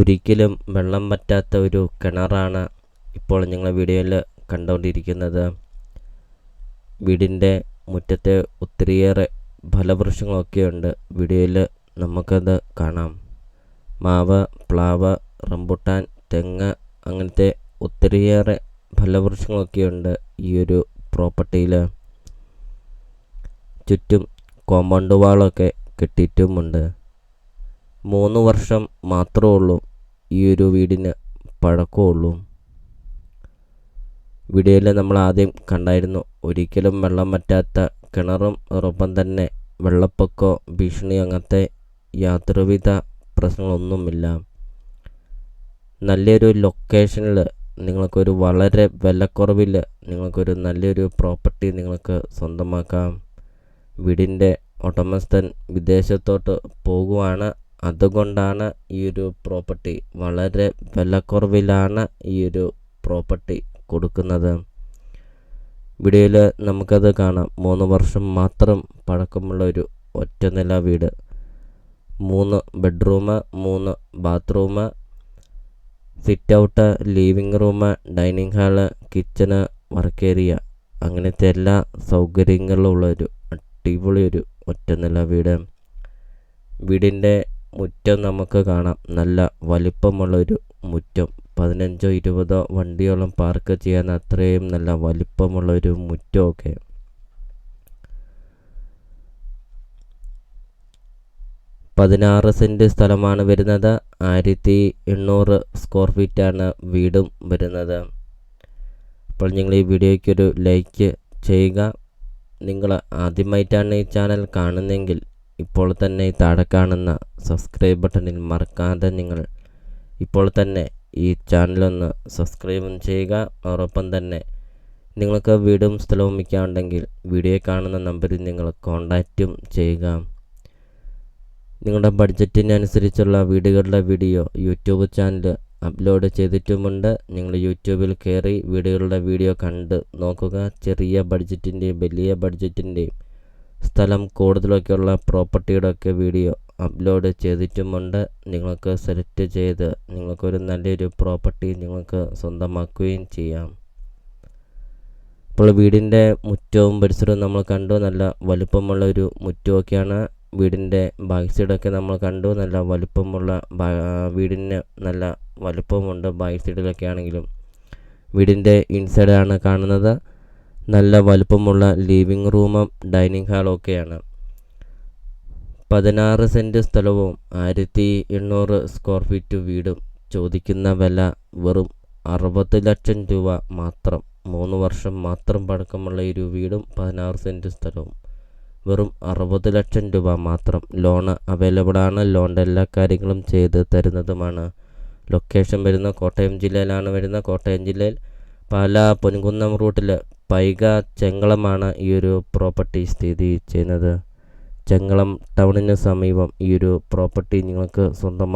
ഒരിക്കലും വെള്ളം പറ്റാത്ത ഒരു കിണറാണ് ഇപ്പോൾ നിങ്ങൾ വീഡിയോയിൽ കണ്ടുകൊണ്ടിരിക്കുന്നത്. വീടിന്റെ മുറ്റത്ത് ഒത്തിരിയേറെ ഫലവൃക്ഷങ്ങളൊക്കെയുണ്ട് വീഡിയോയിൽ നമുക്കത് കാണാം. മാവ് പ്ലാവ് റംബുട്ടാൻ തെങ്ങ് അങ്ങനത്തെ ഒത്തിരിയേറെ ഫലവൃക്ഷങ്ങളൊക്കെയുണ്ട് ഈ ഒരു പ്രോപ്പർട്ടിയിൽ. ചുറ്റും കോമ്പൗണ്ട് വാളൊക്കെ കെട്ടിയിട്ടുമുണ്ട്. മൂന്ന് വർഷം മാത്രമേ ഉള്ളൂ ഈ ഒരു വീടിന് പഴക്കമുള്ളൂ. വീഡിയോയിൽ നമ്മൾ ആദ്യം കണ്ടായിരുന്നു. ഒരിക്കലും വെള്ളം പറ്റാത്ത കിണറും അതോടൊപ്പം തന്നെ വെള്ളപ്പൊക്കോ ഭീഷണി അങ്ങനത്തെ യാതൊരുവിധ പ്രശ്നങ്ങളൊന്നുമില്ല. നല്ലൊരു ലൊക്കേഷനിൽ നിങ്ങൾക്കൊരു വളരെ വിലക്കുറവിൽ നിങ്ങൾക്കൊരു നല്ലൊരു പ്രോപ്പർട്ടി നിങ്ങൾക്ക് സ്വന്തമാക്കാം. വീടിന്റെ ഉടമസ്ഥൻ വിദേശത്തോട്ട് പോകുവാണ് അതുകൊണ്ടാണ് ഈ ഒരു പ്രോപ്പർട്ടി വളരെ വിലക്കുറവിലാണ് ഈ ഒരു പ്രോപ്പർട്ടി കൊടുക്കുന്നത്. വീഡിയോയിൽ നമുക്കത് കാണാം. മൂന്ന് വർഷം മാത്രം പഴക്കമുള്ള ഒരു ഒറ്റ നില വീട്. മൂന്ന് ബെഡ്റൂം മൂന്ന് bathroom sit out living room dining hall kitchen work area അങ്ങനത്തെ എല്ലാ സൗകര്യങ്ങളുള്ളൊരു അടിപൊളിയൊരു അടിപൊളി ഒരു ഒറ്റ നില വീട്. വീടിന്റെ മുറ്റം നമുക്ക് കാണാം. നല്ല വലിപ്പമുള്ളൊരു മുറ്റം. പതിനഞ്ചോ ഇരുപതോ വണ്ടിയോളം പാർക്ക് ചെയ്യാൻ അത്രയും നല്ല വലിപ്പമുള്ളൊരു മുറ്റമൊക്കെ. പതിനാറ് സെന്റ് സ്ഥലമാണ് വരുന്നത്. ആയിരത്തി എണ്ണൂറ് സ്ക്വയർ ഫീറ്റാണ് വീടും വരുന്നത്. അപ്പോൾ നിങ്ങൾ ഈ വീഡിയോയ്ക്കൊരു ലൈക്ക് ചെയ്യുക. നിങ്ങൾ ആദ്യമായിട്ടാണ് ഈ ചാനൽ കാണുന്നതെങ്കിൽ ഇപ്പോൾ തന്നെ താഴെ കാണുന്ന സബ്സ്ക്രൈബ് ബട്ടണിൽ മറക്കാതെ നിങ്ങൾ ഇപ്പോൾ തന്നെ ഈ ചാനലൊന്ന് സബ്സ്ക്രൈബും ചെയ്യുക. അതോടൊപ്പം തന്നെ നിങ്ങൾക്ക് വീടും സ്ഥലവും മിക്കാണ്ടെങ്കിൽ വീഡിയോ കാണുന്ന നമ്പറിൽ നിങ്ങൾ കോണ്ടാക്റ്റും ചെയ്യുക. നിങ്ങളുടെ ബഡ്ജറ്റിനനുസരിച്ചുള്ള വീടുകളുടെ വീഡിയോ യൂട്യൂബ് ചാനൽ അപ്ലോഡ് ചെയ്തിട്ടുമുണ്ട്. നിങ്ങൾ യൂട്യൂബിൽ കയറി വീടുകളുടെ വീഡിയോ കണ്ട് നോക്കുക. ചെറിയ ബഡ്ജറ്റിന്റെയും വലിയ ബഡ്ജറ്റിന്റെയും സ്ഥലം കൂടുതലൊക്കെയുള്ള പ്രോപ്പർട്ടിയുടെ ഒക്കെ വീഡിയോ അപ്ലോഡ് ചെയ്തിട്ടുമുണ്ട്. നിങ്ങൾക്ക് സെലക്ട് ചെയ്ത് നിങ്ങൾക്കൊരു നല്ലൊരു പ്രോപ്പർട്ടി നിങ്ങൾക്ക് സ്വന്തമാക്കുകയും ചെയ്യാം. ഇപ്പോൾ വീടിന്റെ മുറ്റവും പരിസരവും നമ്മൾ കണ്ടു. നല്ല വലുപ്പമുള്ള ഒരു മുറ്റമൊക്കെയാണ്. വീടിന്റെ ബാക്ക് സൈഡൊക്കെ നമ്മൾ കണ്ടു. നല്ല വലുപ്പമുള്ള വീടിന് നല്ല വലുപ്പമുണ്ട്. ബാക്ക് സൈഡിലൊക്കെ ആണെങ്കിലും വീടിന്റെ ഇൻസൈഡാണ് കാണുന്നത്. നല്ല വലുപ്പമുള്ള ലിവിംഗ് റൂമും ഡൈനിങ് ഹാളും ഒക്കെയാണ്. പതിനാറ് സെന്റ് സ്ഥലവും ആയിരത്തി എണ്ണൂറ് സ്ക്വയർ ഫീറ്റ് വീടും. ചോദിക്കുന്ന വില വെറും അറുപത് ലക്ഷം രൂപ മാത്രം. മൂന്ന് വർഷം മാത്രം പഴക്കമുള്ള ഒരു വീടും പതിനാറ് സെന്റ് സ്ഥലവും. വെറും അറുപത് ലക്ഷം രൂപ മാത്രം. ലോണ് അവൈലബിൾ ആണ്. ലോണിന്റെ എല്ലാ കാര്യങ്ങളും ചെയ്ത് തരുന്നതുമാണ്. ലൊക്കേഷൻ വരുന്ന കോട്ടയം ജില്ലയിലാണ് വരുന്നത് കോട്ടയം ജില്ലയിൽ പാല പൊൻകുന്നം റൂട്ടിൽ പൈക ചെങ്ങളമാണ് ഈ ഒരു പ്രോപ്പർട്ടി സ്ഥിതി ചെയ്യുന്നത്. ചെങ്ങളം ടൗണിന് സമീപം ഈ ഒരു പ്രോപ്പർട്ടി നിങ്ങൾക്ക് സ്വന്തം